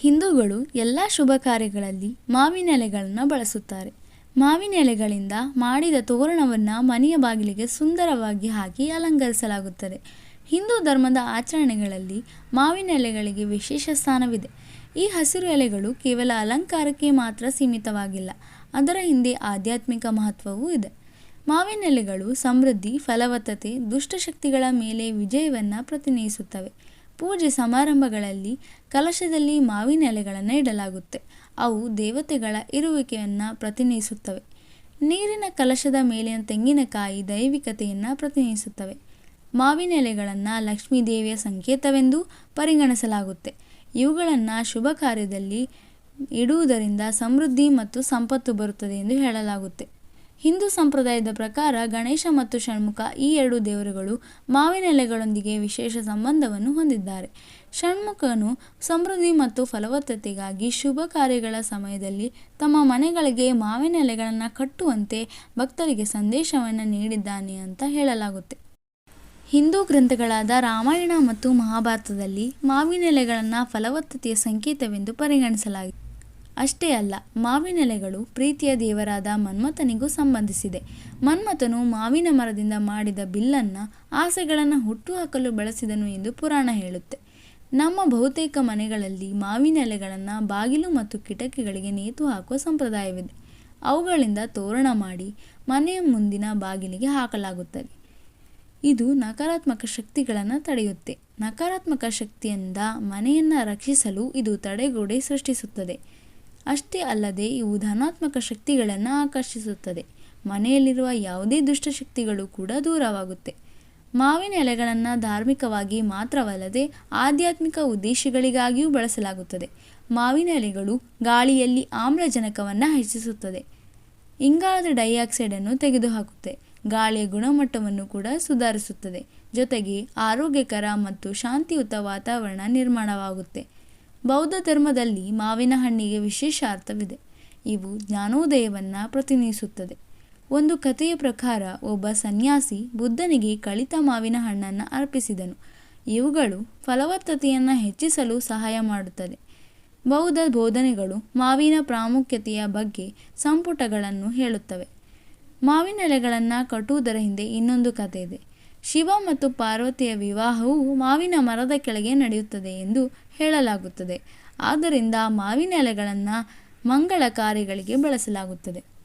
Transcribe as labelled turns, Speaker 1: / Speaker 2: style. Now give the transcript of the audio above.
Speaker 1: ಹಿಂದೂಗಳು ಎಲ್ಲ ಶುಭ ಕಾರ್ಯಗಳಲ್ಲಿ ಮಾವಿನ ಎಲೆಗಳನ್ನು ಬಳಸುತ್ತಾರೆ. ಮಾವಿನ ಎಲೆಗಳಿಂದ ಮಾಡಿದ ತೋರಣವನ್ನು ಮನೆಯ ಬಾಗಿಲಿಗೆ ಸುಂದರವಾಗಿ ಹಾಕಿ ಅಲಂಕರಿಸಲಾಗುತ್ತದೆ. ಹಿಂದೂ ಧರ್ಮದ ಆಚರಣೆಗಳಲ್ಲಿ ಮಾವಿನ ಎಲೆಗಳಿಗೆ ವಿಶೇಷ ಸ್ಥಾನವಿದೆ. ಈ ಹಸಿರು ಎಲೆಗಳು ಕೇವಲ ಅಲಂಕಾರಕ್ಕೆ ಮಾತ್ರ ಸೀಮಿತವಾಗಿಲ್ಲ, ಅದರ ಹಿಂದೆ ಆಧ್ಯಾತ್ಮಿಕ ಮಹತ್ವವೂ ಇದೆ. ಮಾವಿನ ಎಲೆಗಳು ಸಮೃದ್ಧಿ, ಫಲವತ್ತತೆ, ದುಷ್ಟಶಕ್ತಿಗಳ ಮೇಲೆ ವಿಜಯವನ್ನು ಪ್ರತಿನಿಧಿಸುತ್ತವೆ. ಪೂಜೆ ಸಮಾರಂಭಗಳಲ್ಲಿ ಕಲಶದಲ್ಲಿ ಮಾವಿನ ಎಲೆಗಳನ್ನು ಇಡಲಾಗುತ್ತೆ. ಅವು ದೇವತೆಗಳ ಇರುವಿಕೆಯನ್ನು ಪ್ರತಿನಿಧಿಸುತ್ತವೆ. ನೀರಿನ ಕಲಶದ ಮೇಲಿನ ತೆಂಗಿನಕಾಯಿ ದೈವಿಕತೆಯನ್ನು ಪ್ರತಿನಿಧಿಸುತ್ತವೆ. ಮಾವಿನ ಎಲೆಗಳನ್ನು ಲಕ್ಷ್ಮೀ ದೇವಿಯ ಸಂಕೇತವೆಂದು ಪರಿಗಣಿಸಲಾಗುತ್ತೆ. ಇವುಗಳನ್ನು ಶುಭ ಕಾರ್ಯದಲ್ಲಿ ಇಡುವುದರಿಂದ ಸಮೃದ್ಧಿ ಮತ್ತು ಸಂಪತ್ತು ಬರುತ್ತದೆ ಎಂದು ಹೇಳಲಾಗುತ್ತೆ. ಹಿಂದೂ ಸಂಪ್ರದಾಯದ ಪ್ರಕಾರ ಗಣೇಶ ಮತ್ತು ಷಣ್ಮುಖ ಈ ಎರಡು ದೇವರುಗಳು ಮಾವಿನ ಎಲೆಗಳೊಂದಿಗೆ ವಿಶೇಷ ಸಂಬಂಧವನ್ನು ಹೊಂದಿದ್ದಾರೆ. ಷಣ್ಮುಖನು ಸಮೃದ್ಧಿ ಮತ್ತು ಫಲವತ್ತತೆಗಾಗಿ ಶುಭ ಕಾರ್ಯಗಳ ಸಮಯದಲ್ಲಿ ತಮ್ಮ ಮನೆಗಳಿಗೆ ಮಾವಿನ ಎಲೆಗಳನ್ನು ಕಟ್ಟುವಂತೆ ಭಕ್ತರಿಗೆ ಸಂದೇಶವನ್ನು ನೀಡಿದ್ದಾನೆ ಅಂತ ಹೇಳಲಾಗುತ್ತೆ. ಹಿಂದೂ ಗ್ರಂಥಗಳಾದ ರಾಮಾಯಣ ಮತ್ತು ಮಹಾಭಾರತದಲ್ಲಿ ಮಾವಿನ ಎಲೆಗಳನ್ನು ಫಲವತ್ತತೆಯ ಸಂಕೇತವೆಂದು ಪರಿಗಣಿಸಲಾಗಿದೆ. ಅಷ್ಟೇ ಅಲ್ಲ ಮಾವಿನ ಎಲೆಗಳು ಪ್ರೀತಿಯ ದೇವರಾದ ಮನ್ಮಥನಿಗೂ ಸಂಬಂಧಿಸಿದೆ. ಮನ್ಮಥನು ಮಾವಿನ ಮರದಿಂದ ಮಾಡಿದ ಬಿಲ್ಲನ್ನು ಆಸೆಗಳನ್ನು ಹುಟ್ಟುಹಾಕಲು ಬಳಸಿದನು ಎಂದು ಪುರಾಣ ಹೇಳುತ್ತೆ. ನಮ್ಮ ಬಹುತೇಕ ಮನೆಗಳಲ್ಲಿ ಮಾವಿನ ಎಲೆಗಳನ್ನು ಬಾಗಿಲು ಮತ್ತು ಕಿಟಕಿಗಳಿಗೆ ನೇತು ಹಾಕುವ ಸಂಪ್ರದಾಯವಿದೆ. ಅವುಗಳಿಂದ ತೋರಣ ಮಾಡಿ ಮನೆಯ ಮುಂದಿನ ಬಾಗಿಲಿಗೆ ಹಾಕಲಾಗುತ್ತದೆ. ಇದು ನಕಾರಾತ್ಮಕ ಶಕ್ತಿಗಳನ್ನು ತಡೆಯುತ್ತೆ. ನಕಾರಾತ್ಮಕ ಶಕ್ತಿಯಿಂದ ಮನೆಯನ್ನು ರಕ್ಷಿಸಲು ಇದು ತಡೆಗೋಡೆ ಸೃಷ್ಟಿಸುತ್ತದೆ. ಅಷ್ಟೇ ಅಲ್ಲದೆ ಇವು ಧನಾತ್ಮಕ ಶಕ್ತಿಗಳನ್ನು ಆಕರ್ಷಿಸುತ್ತದೆ. ಮನೆಯಲ್ಲಿರುವ ಯಾವುದೇ ದುಷ್ಟಶಕ್ತಿಗಳು ಕೂಡ ದೂರವಾಗುತ್ತೆ. ಮಾವಿನ ಎಲೆಗಳನ್ನು ಧಾರ್ಮಿಕವಾಗಿ ಮಾತ್ರವಲ್ಲದೆ ಆಧ್ಯಾತ್ಮಿಕ ಉದ್ದೇಶಗಳಿಗಾಗಿಯೂ ಬಳಸಲಾಗುತ್ತದೆ. ಮಾವಿನ ಎಲೆಗಳು ಗಾಳಿಯಲ್ಲಿ ಆಮ್ಲಜನಕವನ್ನು ಹೆಚ್ಚಿಸುತ್ತದೆ. ಇಂಗಾಲದ ಡೈಆಕ್ಸೈಡನ್ನು ತೆಗೆದುಹಾಕುತ್ತೆ. ಗಾಳಿಯ ಗುಣಮಟ್ಟವನ್ನು ಕೂಡ ಸುಧಾರಿಸುತ್ತದೆ. ಜೊತೆಗೆ ಆರೋಗ್ಯಕರ ಮತ್ತು ಶಾಂತಿಯುತ ವಾತಾವರಣ ನಿರ್ಮಾಣವಾಗುತ್ತೆ. ಬೌದ್ಧ ಧರ್ಮದಲ್ಲಿ ಮಾವಿನ ಹಣ್ಣಿಗೆ ವಿಶೇಷ ಅರ್ಥವಿದೆ. ಇವು ಜ್ಞಾನೋದಯವನ್ನು ಪ್ರತಿನಿಧಿಸುತ್ತದೆ. ಒಂದು ಕಥೆಯ ಪ್ರಕಾರ ಒಬ್ಬ ಸನ್ಯಾಸಿ ಬುದ್ಧನಿಗೆ ಕಳಿತ ಮಾವಿನ ಹಣ್ಣನ್ನು ಅರ್ಪಿಸಿದನು. ಇವುಗಳು ಫಲವತ್ತತೆಯನ್ನು ಹೆಚ್ಚಿಸಲು ಸಹಾಯ ಮಾಡುತ್ತದೆ. ಬೌದ್ಧ ಬೋಧನೆಗಳು ಮಾವಿನ ಪ್ರಾಮುಖ್ಯತೆಯ ಬಗ್ಗೆ ಸಂಪುಟಗಳನ್ನು ಹೇಳುತ್ತವೆ. ಮಾವಿನ ಎಲೆಗಳನ್ನು ಕಟ್ಟುವುದರ ಹಿಂದೆ ಇನ್ನೊಂದು ಕಥೆ ಇದೆ ಶಿವ ಮತ್ತು ಪಾರ್ವತಿಯ ವಿವಾಹವು ಮಾವಿನ ಮರದ ಕೆಳಗೆ ನಡೆಯುತ್ತದೆ ಎಂದು ಹೇಳಲಾಗುತ್ತದೆ. ಆದ್ದರಿಂದ ಮಾವಿನ ಎಲೆಗಳನ್ನು ಮಂಗಳ ಕಾರ್ಯಗಳಿಗೆ ಬಳಸಲಾಗುತ್ತದೆ.